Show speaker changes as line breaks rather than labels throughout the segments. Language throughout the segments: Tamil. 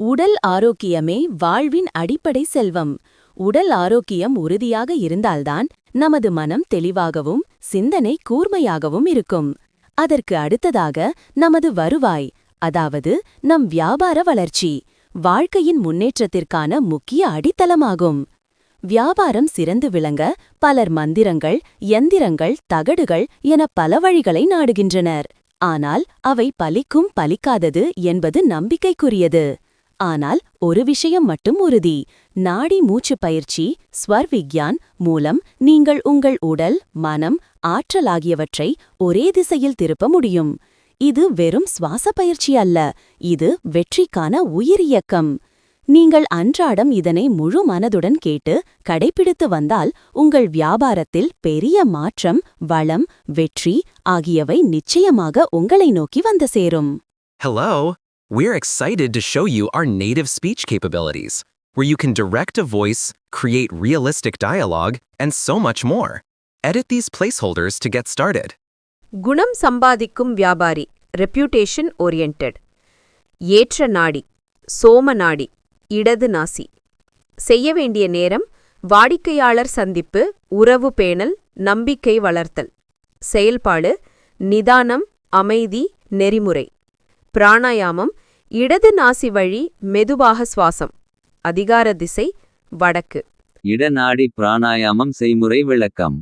உடல் ஆரோக்கியமே வாழ்வின் அடிப்படை செல்வம். உடல் ஆரோக்கியம் உறுதியாக இருந்தால்தான் நமது மனம் தெளிவாகவும் சிந்தனை கூர்மையாகவும் இருக்கும். அதற்கு அடுத்ததாக நமது வருவாய் அதாவது நம் வியாபார வளர்ச்சி வாழ்க்கையின் முன்னேற்றத்திற்கான முக்கிய அடித்தளமாகும். வியாபாரம் சிறந்து விளங்க பலர் மந்திரங்கள் எந்திரங்கள் தகடுகள் என பல வழிகளை நாடுகின்றனர். ஆனால் அவை பலிக்கும் பலிக்காதது என்பது நம்பிக்கைக்குரியது. ஆனால் ஒரு விஷயம் மட்டும் உறுதி. நாடி மூச்சு பயிற்சி ஸ்வர் விக்யான் மூலம் நீங்கள் உங்கள் உடல் மனம் ஆற்றல் ஆகியவற்றை ஒரே திசையில் திருப்ப முடியும். இது வெறும் சுவாச பயிற்சி அல்ல இது வெற்றிக்கான உயிரியக்கம் நீங்கள் அன்றாடம் இதனை முழு மனதுடன் கேட்டு கடைபிடித்து வந்தால் உங்கள் வியாபாரத்தில் பெரிய மாற்றம் வளம் வெற்றி ஆகியவை நிச்சயமாக உங்களை நோக்கி வந்து சேரும்.
Hello! We're excited to show you our native speech capabilities, where you can direct a voice, create realistic dialogue, and so much more. Edit these placeholders to get started.
குணம் சம்பாதிக்கும் வியாபாரி ரெப்யூட்டேஷன் ஓரியண்டட் ஏற்ற நாடி சோம நாடி இடது நாசி செய்ய வேண்டிய நேரம் வாடிக்கையாளர் சந்திப்பு உறவு பேணல் நம்பிக்கை வளர்த்தல் செயல்பாடு நிதானம் அமைதி நெறிமுறை பிராணாயாமம் இடது நாசி வழி மெதுவாக சுவாசம். அதிகார திசை வடக்கு.
இடநாடி பிராணாயாமம் செய்முறை விளக்கம்.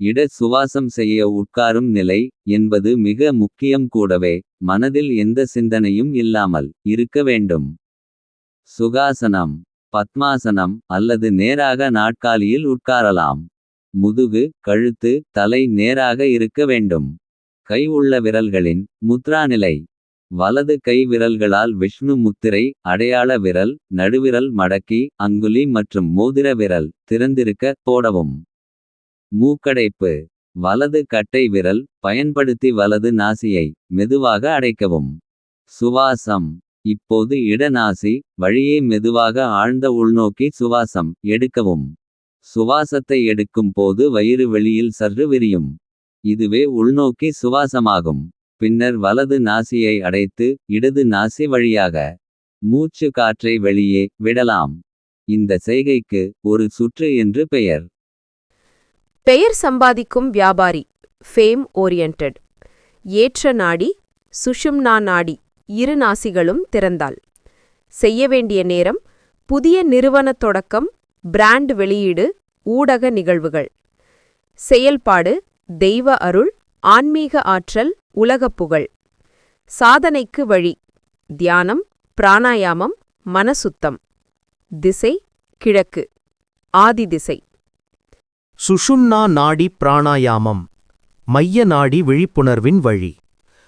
இட சுவாசம் செய்ய உட்காரும் நிலை என்பது மிக முக்கியம் கூடவே மனதில் எந்த சிந்தனையும் இல்லாமல் இருக்க வேண்டும். சுகாசனம் பத்மாசனம் அல்லது நேராக நாட்காலியில் உட்காரலாம். முதுகு கழுத்து தலை நேராக இருக்க வேண்டும். கை உள்ள விரல்களின் முத்ரா நிலை. வலது கை விரல்களால் விஷ்ணு முத்திரை அடையாள விரல் நடுவிரல் மடக்கி அங்குலி மற்றும் மோதிர விரல் திறந்திருக்க போடவும். மூக்கடைப்பு. வலது கட்டை விரல் பயன்படுத்தி வலது நாசியை மெதுவாக அடைக்கவும். சுவாசம். இப்போது இடநாசி வழியே மெதுவாக ஆழ்ந்த உள்நோக்கி சுவாசம் எடுக்கவும். சுவாசத்தை எடுக்கும் போது வயிறு வெளியில் சற்று விரியும். இதுவே உள்நோக்கி சுவாசமாகும். பின்னர் வலது நாசியை அடைத்து இடது நாசி வழியாக மூச்சு காற்றை வெளியே விடலாம். இந்த செய்கைக்கு ஒரு சுற்று என்று பெயர்.
பெயர் சம்பாதிக்கும் வியாபாரி ஃபேம் ஓரியன்டட் ஏற்ற நாடி சுஷும்னா நாடி இரு நாசிகளும் திறந்தால் செய்ய வேண்டிய நேரம் புதிய நிறுவன தொடக்கம் பிராண்ட் வெளியீடு ஊடக நிகழ்வுகள். செயல்பாடு தெய்வ அருள் ஆன்மீக ஆற்றல் உலகப் புகழ். சாதனைக்கு வழி. தியானம் பிராணாயாமம் மனசுத்தம். திசை கிழக்கு. ஆதி திசை.
சுஷும்னா நாடி பிராணாயாமம். மைய நாடி விழிப்புணர்வின் வழி.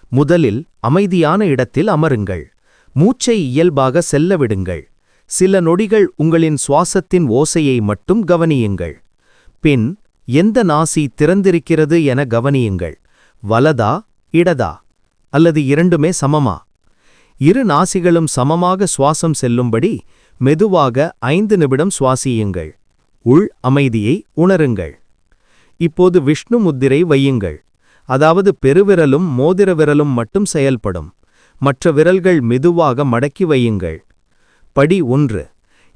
முதலில் அமைதியான இடத்தில் அமருங்கள். மூச்சை இயல்பாக செல்ல விடுங்கள். சில நொடிகள் உங்களின் சுவாசத்தின் ஓசையை மட்டும் கவனியுங்கள். பின் எந்த நாசி திறந்திருக்கிறது என கவனியுங்கள். வலதா இடதா அல்லது இரண்டுமே சமமா? இரு நாசிகளும் சமமாக சுவாசம் செல்லும்படி மெதுவாக ஐந்து நிமிடம் சுவாசியுங்கள். உள் அமைதியை உணருங்கள். இப்போது விஷ்ணு முத்திரை வையுங்கள். அதாவது பெருவிரலும் மோதிர விரலும் மட்டும் செயல்படும். மற்ற விரல்கள் மெதுவாக மடக்கி வையுங்கள். படி ஒன்று.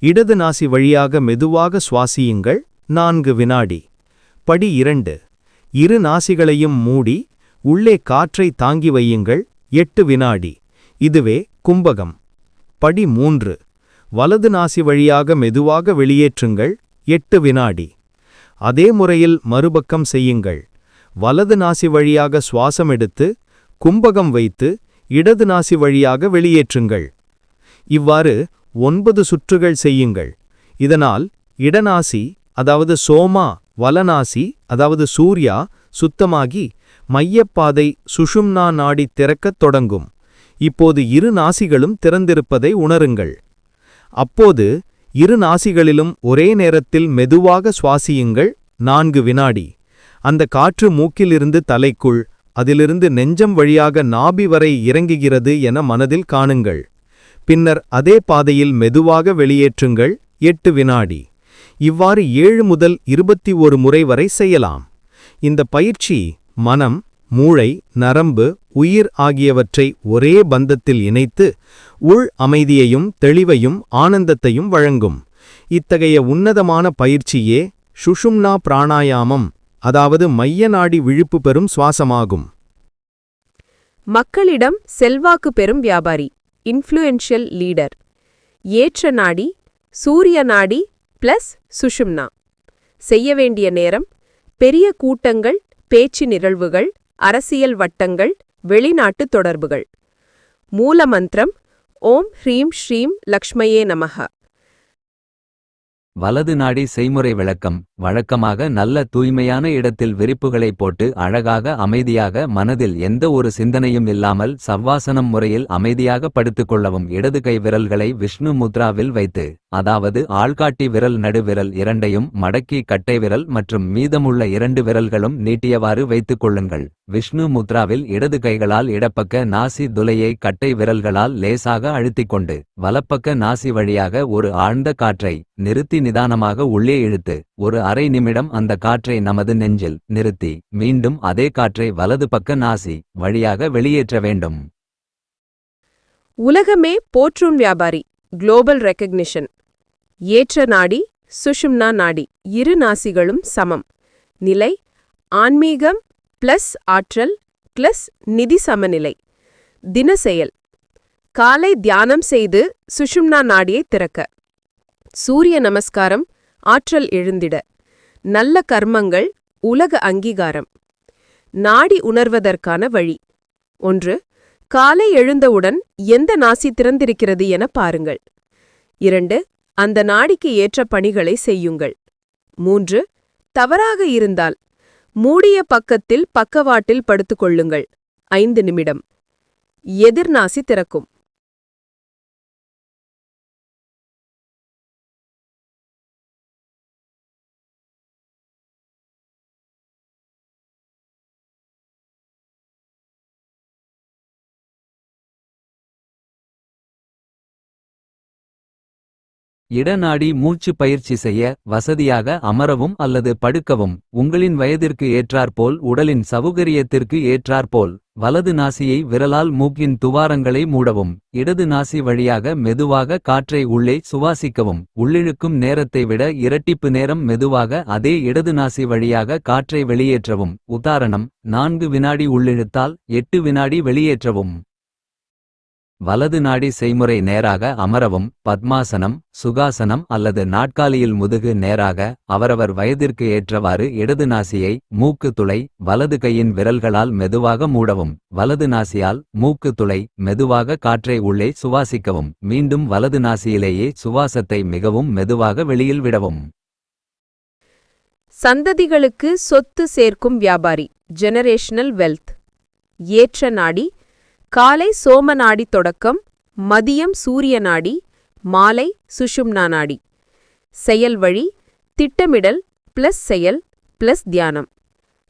இடது நாசி வழியாக மெதுவாக சுவாசியுங்கள். நான்கு வினாடி. படி இரண்டு. இரு நாசிகளையும் மூடி உள்ளே காற்றை தாங்கி வையுங்கள். எட்டு வினாடி. இதுவே கும்பகம். படி மூன்று. வலது நாசி வழியாக மெதுவாக வெளியேற்றுங்கள். எட்டு வினாடி. அதே முறையில் மறுபக்கம் செய்யுங்கள். வலது நாசி வழியாக சுவாசம் எடுத்து கும்பகம் வைத்து இடது நாசி வழியாக வெளியேற்றுங்கள். இவ்வாறு ஒன்பது சுற்றுகள் செய்யுங்கள். இதனால் இடநாசி அதாவது சோமா வலநாசி அதாவது சூர்யா சுத்தமாகி மையப்பாதை சுஷும்னா நாடி திறக்கத் தொடங்கும். இப்போது இரு நாசிகளும் திறந்திருப்பதை உணருங்கள். அப்போது இரு நாசிகளிலும் ஒரே நேரத்தில் மெதுவாக சுவாசியுங்கள். நான்கு வினாடி. அந்த காற்று மூக்கிலிருந்து தலைக்குள் அதிலிருந்து நெஞ்சம் வழியாக நாபி வரை இறங்குகிறது என மனதில் காணுங்கள். பின்னர் அதே பாதையில் மெதுவாக வெளியேற்றுங்கள். எட்டு வினாடி. இவ்வாறு ஏழு முதல் இருபத்தி ஒரு முறை வரை செய்யலாம். இந்த பயிற்சி மனம் மூளை நரம்பு உயிர் ஆகியவற்றை ஒரே பந்தத்தில் இணைத்து உள் அமைதியையும் தெளிவையும் ஆனந்தத்தையும் வழங்கும். இத்தகைய உன்னதமான பயிற்சியே சுஷும்னா பிராணாயாமம் அதாவது மைய நாடி விழிப்பு பெறும் சுவாசமாகும்.
மக்களிடம் செல்வாக்கு பெறும் வியாபாரி இன்ஃப்ளூயன்ஷியல் லீடர். ஏற்ற நாடி சூரிய நாடி பிளஸ் சுஷும்னா. செய்ய வேண்டிய நேரம் பெரிய கூட்டங்கள் பேச்சு நிகழ்வுகள் அரசியல் வட்டங்கள் வெளிநாட்டு தொடர்புகள். மூலமந்திரம் ஓம் ஹ்ரீம் ஸ்ரீம் லக்ஷ்மயே நமஹ.
வலது நாடி செய்முறை விளக்கம். வழக்கமாக நல்ல தூய்மையான இடத்தில் விரிப்புகளை போட்டு அழகாக அமைதியாக மனதில் எந்த ஒரு சிந்தனையும் இல்லாமல் சவ்வாசனம் முறையில் அமைதியாக படுத்துக் கொள்ளவும் இடது கை விரல்களை விஷ்ணு முத்ராவில் வைத்து அதாவது ஆள்காட்டி விரல் நடுவிரல் இரண்டையும் மடக்கி கட்டை விரல் மற்றும் மீதமுள்ள இரண்டு விரல்களும் நீட்டியவாறு வைத்துக் கொள்ளுங்கள். விஷ்ணு முத்ராவில் இடது கைகளால் இடப்பக்க நாசி துளையை கட்டை விரல்களால் லேசாக அழுத்திக் கொண்டு வலப்பக்க நாசி வழியாக ஒரு ஆழ்ந்த காற்றை நிறுத்தி நிதானமாக உள்ளே இழுத்து ஒரு அரை நிமிடம் அந்த காற்றை நமது நெஞ்சில் நிறுத்தி மீண்டும் அதே காற்றை வலது பக்க நாசி வழியாக வெளியேற்ற வேண்டும்.
உலகமே போற்றும் வியாபாரி குளோபல் ரெக்கக்னிஷன் ஏற்ற நாடி சுஷும்னா நாடி. இரு நாசிகளும் சமம். நிலை ஆன்மீகம் பிளஸ் ஆற்றல் பிளஸ் நிதி சமநிலை. தினசெயல் காலை தியானம் செய்து சுஷும்னா நாடியை திறக்க. சூரிய நமஸ்காரம் ஆற்றல் எழுந்திட. நல்ல கர்மங்கள் உலக அங்கீகாரம். நாடி உணர்வதற்கான வழி. ஒன்று காலை எழுந்தவுடன் எந்த நாசி திறந்திருக்கிறது என பாருங்கள். இரண்டு அந்த நாடிக்கு ஏற்ற பணிகளை செய்யுங்கள். மூன்று தவறாக இருந்தால் மூடிய பக்கத்தில் பக்கவாட்டில் படுத்துக்கொள்ளுங்கள். ஐந்து நிமிடம். எதிர்நாசி திறக்கும்.
இடநாடி மூச்சு பயிற்சி செய்ய வசதியாக அமரவும் அல்லது படுக்கவும் உங்களின் வயதிற்கு ஏற்றாற்போல் உடலின் சௌகரியத்திற்கு ஏற்றாற்போல் வலது நாசியை விரலால் மூக்கின் துவாரங்களை மூடவும் இடது நாசி வழியாக மெதுவாக காற்றை உள்ளே சுவாசிக்கவும் உள்ளிழுக்கும் நேரத்தை விட இரட்டிப்பு நேரம் மெதுவாக அதே இடது நாசி வழியாக காற்றை வெளியேற்றவும் உதாரணம் நான்கு வினாடி உள்ளிழுத்தால் எட்டு வினாடி வெளியேற்றவும். வலது நாடி செய்முறை நேராக அமரவும் பத்மாசனம் சுகாசனம் அல்லது நாட்காலியில் முதுகு நேராக அவரவர் வயதிற்கு ஏற்றவாறு இடது நாசியை மூக்கு துளை வலது கையின் விரல்களால் மெதுவாக மூடவும் வலது நாசியால் மூக்கு துளை மெதுவாக காற்றை உள்ளே சுவாசிக்கவும் மீண்டும் வலது நாசியிலேயே சுவாசத்தை மிகவும் மெதுவாக வெளியில் விடவும்.
சந்ததிகளுக்கு சொத்து சேர்க்கும் வியாபாரி ஜெனரேஷனல் வெல்த் ஏற்ற நாடி காலை சோம நாடி தொடக்கம் மதியம் சூரிய நாடி மாலை சுஷும்னா நாடி. செயல் வழி திட்டமிடல் பிளஸ் செயல் பிளஸ் தியானம்.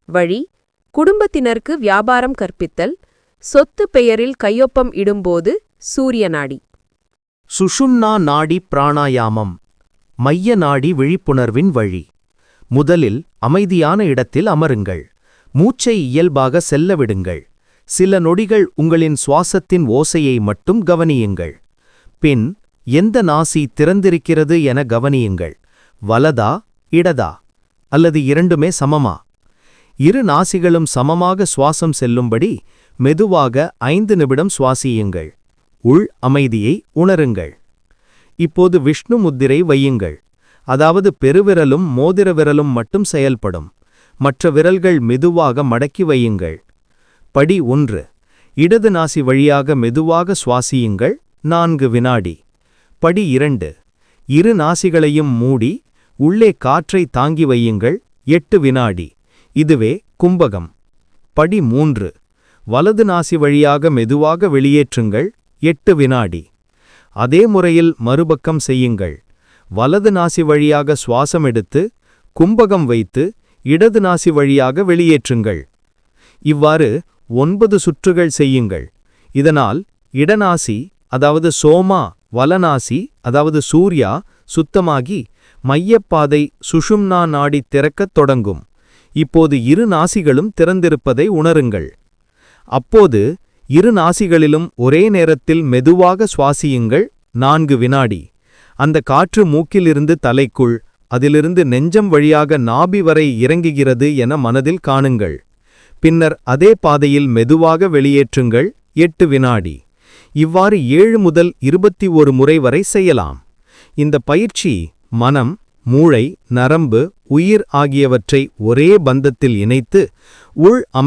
வழி குடும்பத்தினருக்கு வியாபாரம் கற்பித்தல் சொத்து பெயரில் கையொப்பம் இடும்போது சூரிய நாடி.
சுஷும்னா நாடி பிராணாயாமம் மைய நாடி விழிப்புணர்வின் வழி. முதலில் அமைதியான இடத்தில் அமருங்கள் மூச்சை இயல்பாக செல்ல விடுங்கள். சில நொடிகள் உங்களின் சுவாசத்தின் ஓசையை மட்டும் கவனியுங்கள். பின் எந்த நாசி திறந்திருக்கிறது என கவனியுங்கள். வலதா இடதா? அல்லது இரண்டுமே சமமா? இரு நாசிகளும் சமமாக சுவாசம் செல்லும்படி மெதுவாக ஐந்து நிமிடம் சுவாசியுங்கள். உள் அமைதியை உணருங்கள். இப்போது விஷ்ணு முத்திரை வையுங்கள். அதாவது பெருவிரலும் மோதிர விரலும் மட்டும் செயல்படும். மற்ற விரல்கள் மெதுவாக மடக்கி வையுங்கள். படி ஒன்று. இடது நாசி வழியாக மெதுவாக சுவாசியுங்கள். நான்கு வினாடி. படி இரண்டு. இரு நாசிகளையும் மூடி உள்ளே காற்றை தாங்கி வையுங்கள். எட்டு வினாடி. இதுவே கும்பகம். படி மூன்று. வலது நாசி வழியாக மெதுவாக வெளியேற்றுங்கள். எட்டு வினாடி. அதே முறையில் மறுபக்கம் செய்யுங்கள். வலது நாசி வழியாக சுவாசம் எடுத்து கும்பகம் வைத்து இடது நாசி வழியாக வெளியேற்றுங்கள். இவ்வாறு ஒன்பது சுற்றுகள் செய்யுங்கள். இதனால் இடநாசி அதாவது சோமா வலநாசி அதாவது சூர்யா சுத்தமாகி மையப்பாதை சுஷும்னா நாடி திறக்கத் தொடங்கும். இப்போது இரு நாசிகளும் திறந்திருப்பதை உணருங்கள். அப்போது இரு நாசிகளிலும் ஒரே நேரத்தில் மெதுவாக சுவாசியுங்கள். நான்கு வினாடி. அந்த காற்று மூக்கிலிருந்து தலைக்குள் அதிலிருந்து நெஞ்சம் வழியாக நாபி வரை இறங்குகிறது என மனதில் காணுங்கள். பின்னர் அதே பாதையில் மெதுவாக வெளியேற்றுங்கள். எட்டு வினாடி. இவ்வாறு ஏழு முதல் இருபத்தி ஒரு முறை வரை செய்யலாம். இந்த பயிற்சி மனம் மூளை நரம்பு உயிர் ஆகியவற்றை ஒரே பந்தத்தில் இணைத்து உள் அமை